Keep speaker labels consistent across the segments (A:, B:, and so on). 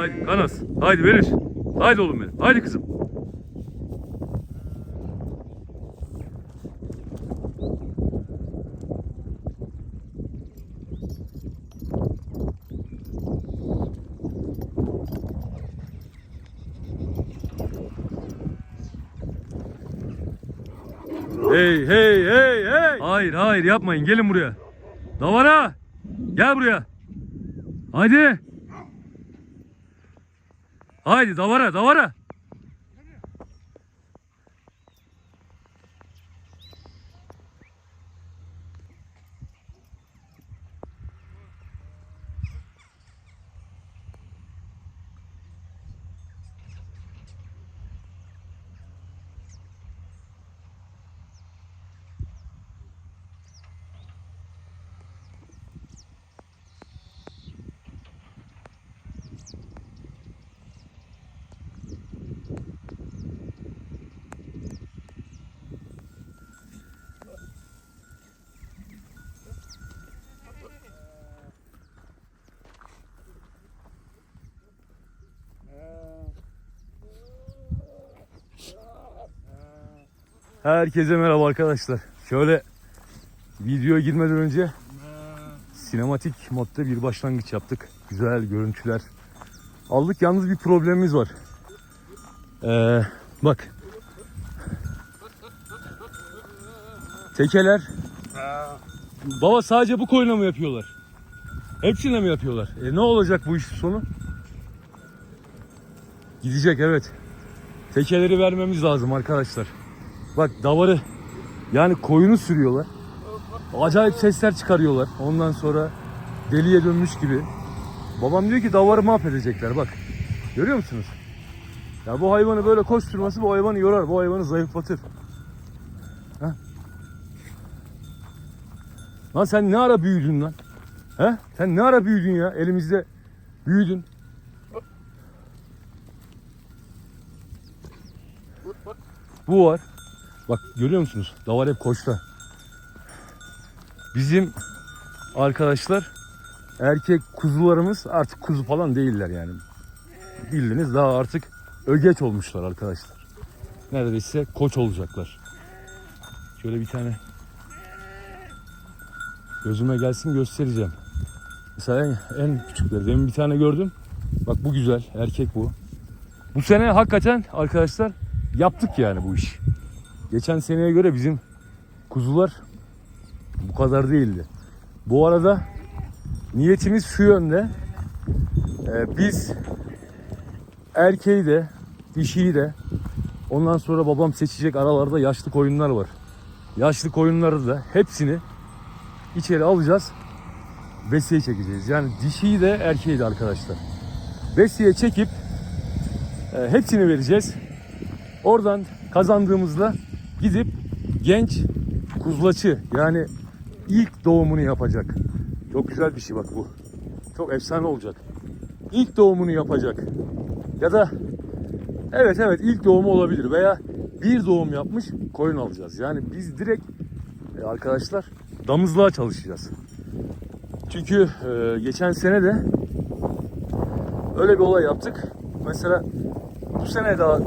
A: Haydi Kanas. Haydi verir. Haydi oğlum benim. Haydi kızım. Hey hey hey hey. Hayır hayır yapmayın gelin buraya. Davara. Gel buraya. Haydi. Haydi davara davara. Herkese merhaba arkadaşlar. Şöyle videoya girmeden önce sinematik modda bir başlangıç yaptık. Güzel görüntüler aldık. Yalnız bir problemimiz var. Ee, bak. Tekeler. Baba sadece bu koyuna mı yapıyorlar? Hepsine mi yapıyorlar? E ne olacak bu işin sonu? Gidecek evet. Tekeleri vermemiz lazım arkadaşlar. Bak davarı yani koyunu sürüyorlar. Acayip sesler çıkarıyorlar. Ondan sonra deliye dönmüş gibi. Babam diyor ki davarı mahvedecekler bak. Görüyor musunuz? Ya bu hayvanı böyle koşturması bu hayvanı yorar. Bu hayvanı zayıflatır. Ha? Lan sen ne ara büyüdün lan? He? Sen ne ara büyüdün ya? Elimizde büyüdün. Bu var. Bak görüyor musunuz? Davar hep koçta. Bizim arkadaşlar erkek kuzularımız artık kuzu falan değiller yani. Bildiniz daha artık ögeç olmuşlar arkadaşlar. Neredeyse koç olacaklar. Şöyle bir tane gözüme gelsin göstereceğim. Mesela en, en küçükleri. Demin bir tane gördüm. Bak bu güzel. Erkek bu. Bu sene hakikaten arkadaşlar yaptık yani bu iş. Geçen seneye göre bizim kuzular bu kadar değildi. Bu arada niyetimiz şu yönde. Ee, biz erkeği de dişiyi de ondan sonra babam seçecek aralarda yaşlı koyunlar var. Yaşlı koyunları da hepsini içeri alacağız. Besiye çekeceğiz. Yani dişiyi de erkeği de arkadaşlar. Besiye çekip e, hepsini vereceğiz. Oradan kazandığımızda gidip genç kuzlaçı yani ilk doğumunu yapacak. Çok güzel bir şey bak bu. Çok efsane olacak. İlk doğumunu yapacak. Ya da evet evet ilk doğumu olabilir veya bir doğum yapmış koyun alacağız. Yani biz direkt e, arkadaşlar damızlığa çalışacağız. Çünkü e, geçen sene de öyle bir olay yaptık. Mesela bu sene daha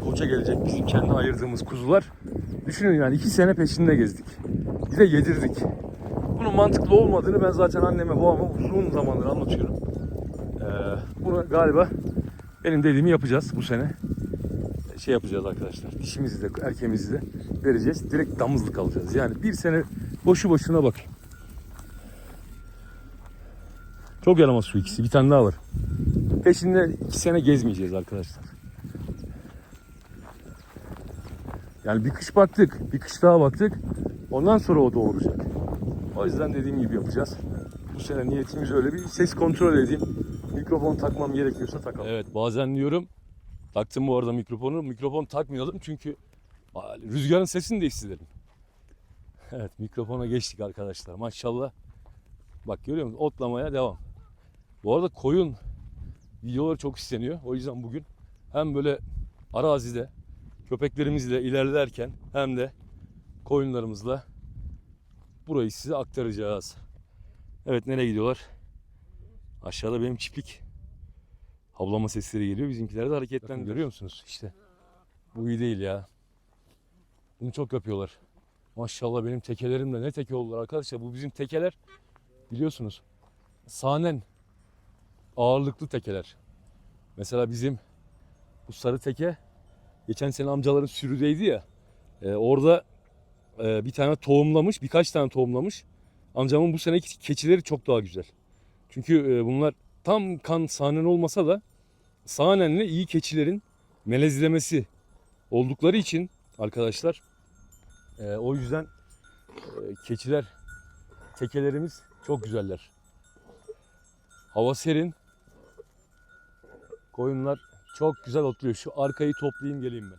A: koça gelecek bizim kendi ayırdığımız kuzular. Düşünün yani iki sene peşinde gezdik. Bir de yedirdik. Bunun mantıklı olmadığını ben zaten anneme babama uzun zamandır anlatıyorum. E, bunu galiba benim dediğimi yapacağız bu sene. Şey yapacağız arkadaşlar. Dişimizi de erkeğimizi de vereceğiz. Direkt damızlık alacağız. Yani bir sene boşu boşuna bak. Çok yaramaz şu ikisi. Bir tane daha var. Peşinde iki sene gezmeyeceğiz arkadaşlar. Yani bir kış baktık, bir kış daha baktık. Ondan sonra o doğuracak. O yüzden dediğim gibi yapacağız. Bu sene niyetimiz öyle bir ses kontrol edeyim. Mikrofon takmam gerekiyorsa takalım. Evet bazen diyorum taktım bu arada mikrofonu. Mikrofon takmayalım çünkü rüzgarın sesini de hissederim. Evet mikrofona geçtik arkadaşlar maşallah. Bak görüyor musun? Otlamaya devam. Bu arada koyun videoları çok isteniyor. O yüzden bugün hem böyle arazide köpeklerimizle ilerlerken hem de koyunlarımızla burayı size aktaracağız. Evet nereye gidiyorlar? Aşağıda benim çiftlik. Havlama sesleri geliyor. Bizimkiler de hareketlendi. Görüyor musunuz? İşte. Bu iyi değil ya. Bunu çok yapıyorlar. Maşallah benim tekelerimle ne teke oldular arkadaşlar. Bu bizim tekeler biliyorsunuz. Sahnen ağırlıklı tekeler. Mesela bizim bu sarı teke geçen sene amcaların sürüdeydi ya. e, orada e, bir tane tohumlamış, birkaç tane tohumlamış. Amcamın bu seneki keçileri çok daha güzel. Çünkü e, bunlar tam kan sahnen olmasa da sahnenle iyi keçilerin melezlemesi oldukları için arkadaşlar e, o yüzden e, keçiler tekelerimiz çok güzeller. Hava serin. Koyunlar çok güzel otluyor. Şu arkayı toplayayım geleyim ben.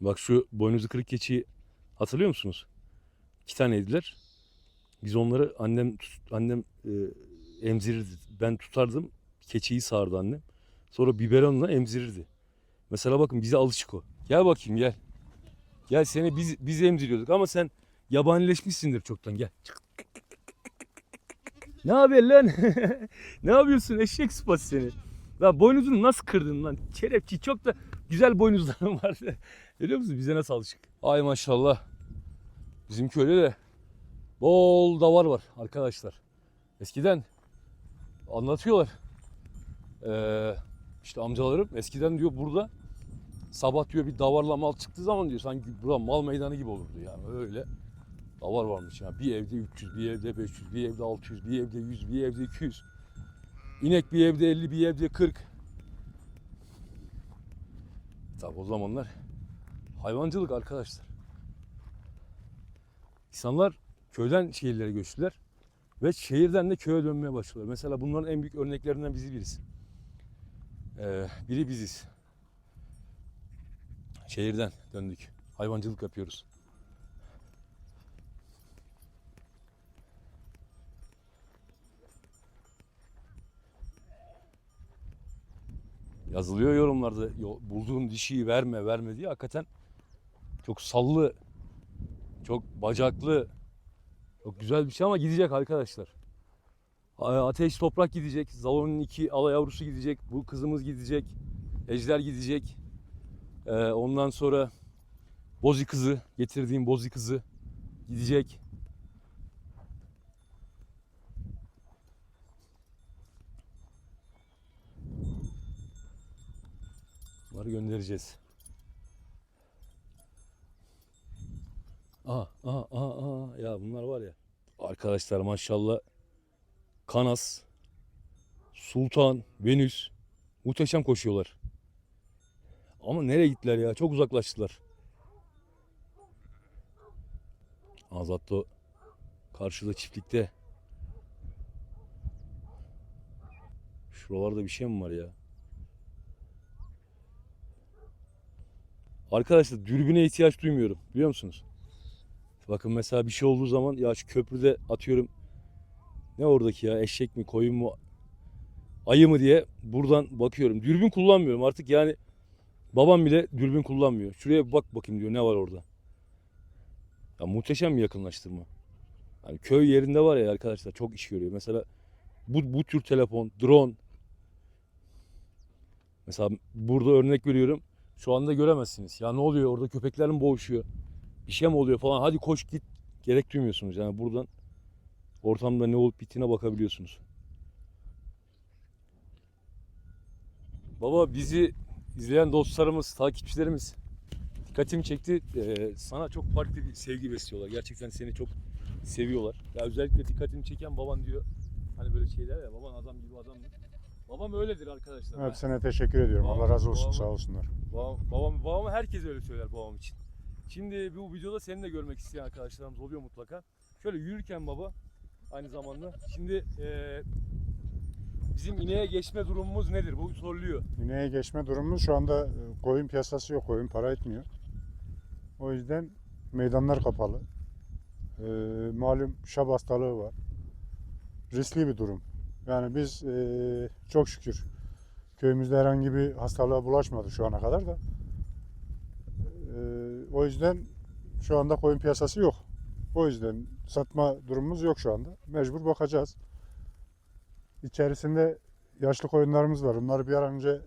A: Bak şu boynuzu kırık keçiyi hatırlıyor musunuz? İki taneydiler. Biz onları annem annem e, emzirirdi. Ben tutardım. Keçiyi sağardı annem. Sonra biberonla emzirirdi. Mesela bakın bize alışık o. Gel bakayım gel. Gel seni biz biz emziriyorduk ama sen yabanileşmişsindir çoktan gel. Ne yapıyorsun lan? ne yapıyorsun eşek sıpası seni? Lan boynuzunu nasıl kırdın lan? Çerepçi çok da güzel boynuzların vardı. Görüyor musun? Bize nasıl alışık. Ay maşallah. Bizim köyde de bol davar var arkadaşlar. Eskiden anlatıyorlar. Ee, işte amcalarım eskiden diyor burada sabah diyor bir davarla mal çıktığı zaman diyor sanki burada mal meydanı gibi olurdu yani öyle. Davar varmış yani bir evde 300, bir evde 500, bir evde 600, bir evde 100, bir evde 200. İnek bir evde 50, bir evde 40. Tabi o zamanlar hayvancılık arkadaşlar. İnsanlar köyden şehirlere göçtüler ve şehirden de köye dönmeye başladılar. Mesela bunların en büyük örneklerinden bizi birisi. Ee, biri biziz. Şehirden döndük. Hayvancılık yapıyoruz. Yazılıyor yorumlarda yo- bulduğun dişiyi verme verme diye hakikaten çok sallı, çok bacaklı, çok güzel bir şey ama gidecek arkadaşlar. Ateş toprak gidecek, Zalon'un iki ala yavrusu gidecek, bu kızımız gidecek, Ejder gidecek. Ee, ondan sonra Bozi kızı, getirdiğim Bozi kızı gidecek. Bunları göndereceğiz. Aa, aa, aa, aa. Ya bunlar var ya. Arkadaşlar maşallah Kanas, Sultan, Venüs muhteşem koşuyorlar. Ama nereye gittiler ya? Çok uzaklaştılar. Azatlı karşıda çiftlikte. Şuralarda bir şey mi var ya? Arkadaşlar dürbüne ihtiyaç duymuyorum. Biliyor musunuz? Bakın mesela bir şey olduğu zaman ya şu köprüde atıyorum ne oradaki ya eşek mi koyun mu ayı mı diye buradan bakıyorum. Dürbün kullanmıyorum artık yani babam bile dürbün kullanmıyor. Şuraya bak bakayım diyor ne var orada. Ya muhteşem bir yakınlaştırma. Yani köy yerinde var ya arkadaşlar çok iş görüyor. Mesela bu, bu tür telefon, drone. Mesela burada örnek veriyorum. Şu anda göremezsiniz. Ya ne oluyor orada köpekler mi boğuşuyor? Bir şey mi oluyor falan. Hadi koş git. Gerek duymuyorsunuz. Yani buradan ortamda ne olup bittiğine bakabiliyorsunuz. Baba bizi izleyen dostlarımız, takipçilerimiz dikkatimi çekti. Ee, sana çok farklı bir sevgi besliyorlar. Gerçekten seni çok seviyorlar. Ya özellikle dikkatimi çeken baban diyor. Hani böyle şeyler ya baban adam gibi adam. Babam öyledir arkadaşlar. Ben-
B: Hepsine teşekkür ediyorum.
A: Babam-
B: Allah razı olsun.
A: babam-
B: Sağ olsunlar.
A: Babam, babam, babama herkes öyle söyler babam için. Şimdi bu videoda seni de görmek isteyen arkadaşlarımız oluyor mutlaka. Şöyle yürürken baba aynı zamanda. Şimdi eee, bizim ineğe geçme durumumuz nedir? Bu soruluyor.
B: İneğe geçme durumumuz şu anda e, koyun piyasası yok. Koyun para etmiyor. O yüzden meydanlar kapalı. Ee, malum şab hastalığı var. Riskli bir durum. Yani biz e, çok şükür Köyümüzde herhangi bir hastalığa bulaşmadı şu ana kadar da. Ee, o yüzden şu anda koyun piyasası yok. O yüzden satma durumumuz yok şu anda. Mecbur bakacağız. İçerisinde yaşlı koyunlarımız var. Onları bir an önce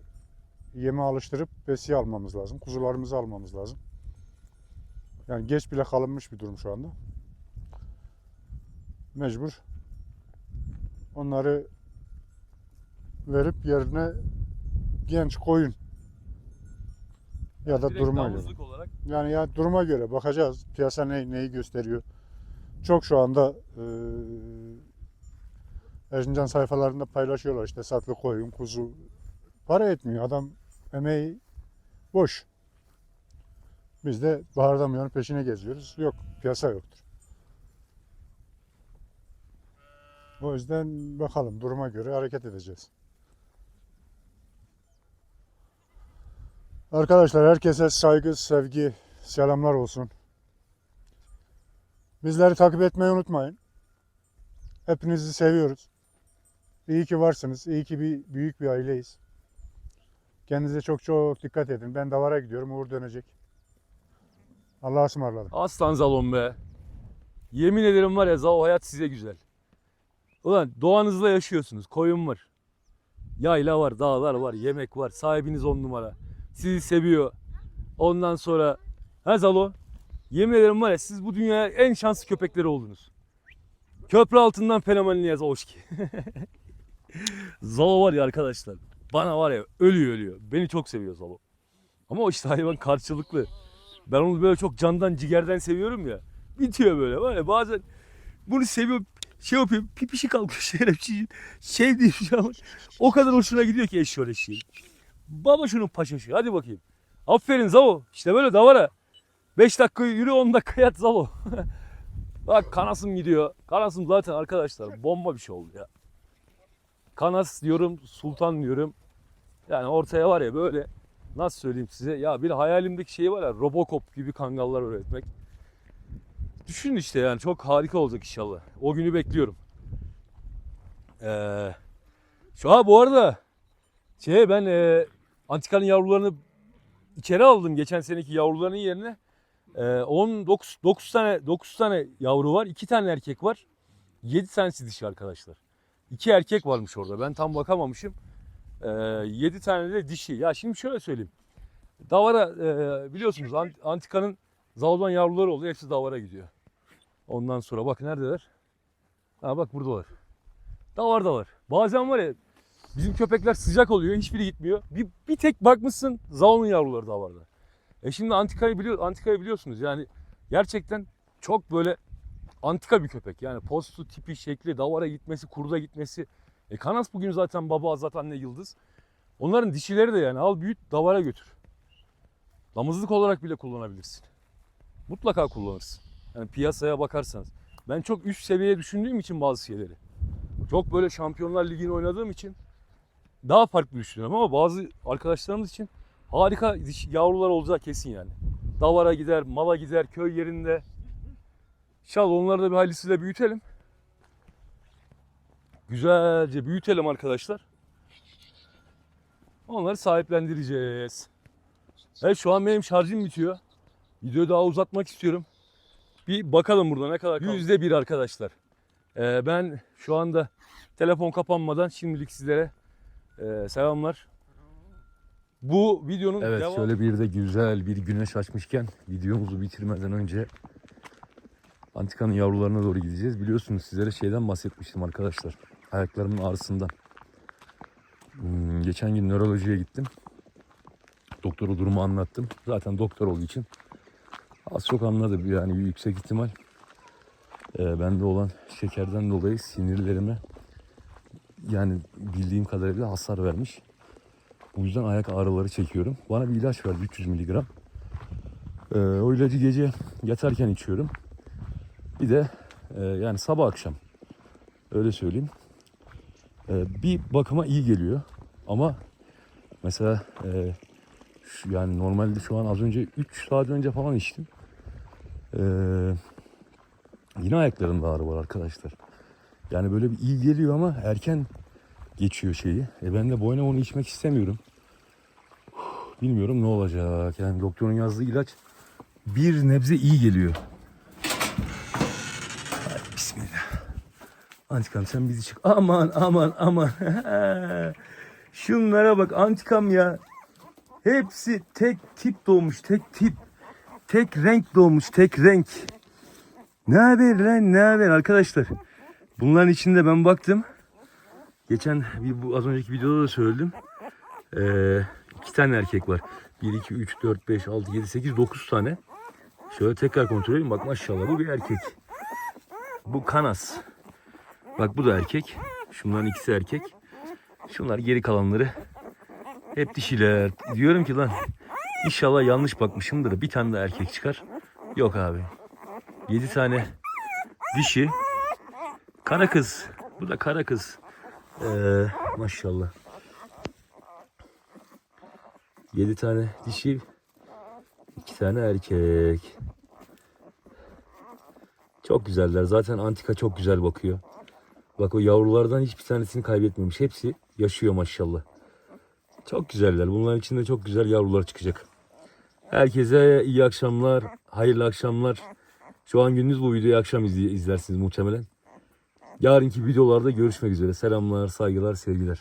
B: yeme alıştırıp besiye almamız lazım. Kuzularımızı almamız lazım. Yani geç bile kalınmış bir durum şu anda. Mecbur onları verip yerine genç koyun ya da
A: Direkt
B: duruma göre.
A: olarak
B: Yani ya duruma göre bakacağız. Piyasa ne, neyi gösteriyor. Çok şu anda eee Erzincan sayfalarında paylaşıyorlar işte saklı koyun, kuzu. Para etmiyor. Adam emeği boş. Biz de yana peşine geziyoruz. Yok, piyasa yoktur. O yüzden bakalım duruma göre hareket edeceğiz. Arkadaşlar herkese saygı, sevgi, selamlar olsun. Bizleri takip etmeyi unutmayın. Hepinizi seviyoruz. İyi ki varsınız. İyi ki bir büyük bir aileyiz. Kendinize çok çok dikkat edin. Ben davara gidiyorum. Uğur dönecek. Allah'a ısmarladım.
A: Aslan Zalon be. Yemin ederim var ya Zalo hayat size güzel. Ulan doğanızla yaşıyorsunuz. Koyun var. Yayla var, dağlar var, yemek var. Sahibiniz on numara. Sizi seviyor. Ondan sonra ha Zalo. Yemin ederim var ya siz bu dünyaya en şanslı köpekleri oldunuz. Köprü altından fenomenli yaz hoş ki. Zalo var ya arkadaşlar. Bana var ya ölüyor ölüyor. Beni çok seviyor Zalo. Ama o işte hayvan karşılıklı. Ben onu böyle çok candan cigerden seviyorum ya. Bitiyor böyle var ya bazen bunu seviyorum şey yapıyorum pipişi kalkıyor şerefsiz şey diyeyim ya o kadar hoşuna gidiyor ki eşşoğlu eşeği. Baba şunun paşaşı hadi bakayım. Aferin Zavo işte böyle davara. 5 dakika yürü 10 dakika yat Zavo. Bak kanasım gidiyor. Kanasım zaten arkadaşlar bomba bir şey oldu ya. Kanas diyorum sultan diyorum. Yani ortaya var ya böyle nasıl söyleyeyim size ya bir hayalimdeki şey var ya Robocop gibi kangallar öğretmek. Düşün işte yani çok harika olacak inşallah. O günü bekliyorum. Ee, şu an bu arada şey ben e, antikanın yavrularını içeri aldım geçen seneki yavruların yerine. E, 19 9 tane 9 tane yavru var. 2 tane erkek var. 7 tanesi dişi arkadaşlar. 2 erkek varmış orada. Ben tam bakamamışım. E, 7 tane de dişi. Ya şimdi şöyle söyleyeyim. Davara e, biliyorsunuz ant- antikanın Zavlan yavruları oluyor. Hepsi davara gidiyor. Ondan sonra bak neredeler? Ha bak buradalar. Davar da var. Bazen var ya bizim köpekler sıcak oluyor. Hiçbiri gitmiyor. Bir, bir tek bakmışsın Zavlan'ın yavruları davarda. E şimdi antikayı biliyor, antikayı biliyorsunuz. Yani gerçekten çok böyle antika bir köpek. Yani postu, tipi, şekli, davara gitmesi, kurda gitmesi. E Kanas bugün zaten baba, Azat anne, Yıldız. Onların dişileri de yani al büyüt davara götür. Damızlık olarak bile kullanabilirsin mutlaka kullanırsın. Yani piyasaya bakarsanız. Ben çok üst seviyeye düşündüğüm için bazı şeyleri. Çok böyle Şampiyonlar Ligi'ni oynadığım için daha farklı düşünüyorum ama bazı arkadaşlarımız için harika diş- yavrular olacağı kesin yani. Davara gider, mala gider, köy yerinde. İnşallah onları da bir hayırlısıyla büyütelim. Güzelce büyütelim arkadaşlar. Onları sahiplendireceğiz. Evet şu an benim şarjım bitiyor. Videoyu daha uzatmak istiyorum. Bir bakalım burada ne kadar kaldı. Yüzde bir arkadaşlar. Ee, ben şu anda telefon kapanmadan şimdilik sizlere e, selamlar. Bu videonun
C: Evet
A: devam-
C: şöyle bir de güzel bir güneş açmışken videomuzu bitirmeden önce antikanın yavrularına doğru gideceğiz. Biliyorsunuz sizlere şeyden bahsetmiştim arkadaşlar. Ayaklarımın ağrısından. Hmm, geçen gün nörolojiye gittim. Doktora durumu anlattım. Zaten doktor olduğu için az çok anladı yani yüksek ihtimal. E, bende olan şekerden dolayı sinirlerime yani bildiğim kadarıyla hasar vermiş. Bu yüzden ayak ağrıları çekiyorum. Bana bir ilaç verdi 300 miligram. Ee, o ilacı gece yatarken içiyorum. Bir de e, yani sabah akşam öyle söyleyeyim. Ee, bir bakıma iyi geliyor. Ama mesela e, şu, yani normalde şu an az önce 3 saat önce falan içtim. Ee, yine ayaklarımda ağrı var arkadaşlar. Yani böyle bir iyi geliyor ama erken
A: geçiyor şeyi. E ben de boyuna onu içmek istemiyorum. Bilmiyorum ne olacak. Yani doktorun yazdığı ilaç bir nebze iyi geliyor. Antikam sen bizi çık. Aman aman aman. Şunlara bak antikam ya. Hepsi tek tip doğmuş. Tek tip. Tek renk doğmuş. Tek renk. Ne haber lan ne haber arkadaşlar. Bunların içinde ben baktım. Geçen bir, bu az önceki videoda da söyledim. Ee, iki tane erkek var. 1, 2, 3, 4, 5, 6, 7, 8, 9 tane. Şöyle tekrar kontrol edeyim. Bak maşallah bu bir erkek. Bu kanas. Bak bu da erkek. Şunların ikisi erkek. Şunlar geri kalanları hep dişiler. Diyorum ki lan inşallah yanlış bakmışımdır. Bir tane de erkek çıkar. Yok abi. 7 tane dişi. Kara kız. Bu da kara kız. Ee, maşallah. 7 tane dişi. 2 tane erkek. Çok güzeller. Zaten antika çok güzel bakıyor. Bak o yavrulardan hiçbir tanesini kaybetmemiş. Hepsi yaşıyor maşallah. Çok güzeller. Bunların içinde çok güzel yavrular çıkacak. Herkese iyi akşamlar, hayırlı akşamlar. Şu an gündüz bu videoyu akşam izlersiniz muhtemelen. Yarınki videolarda görüşmek üzere. Selamlar, saygılar, sevgiler.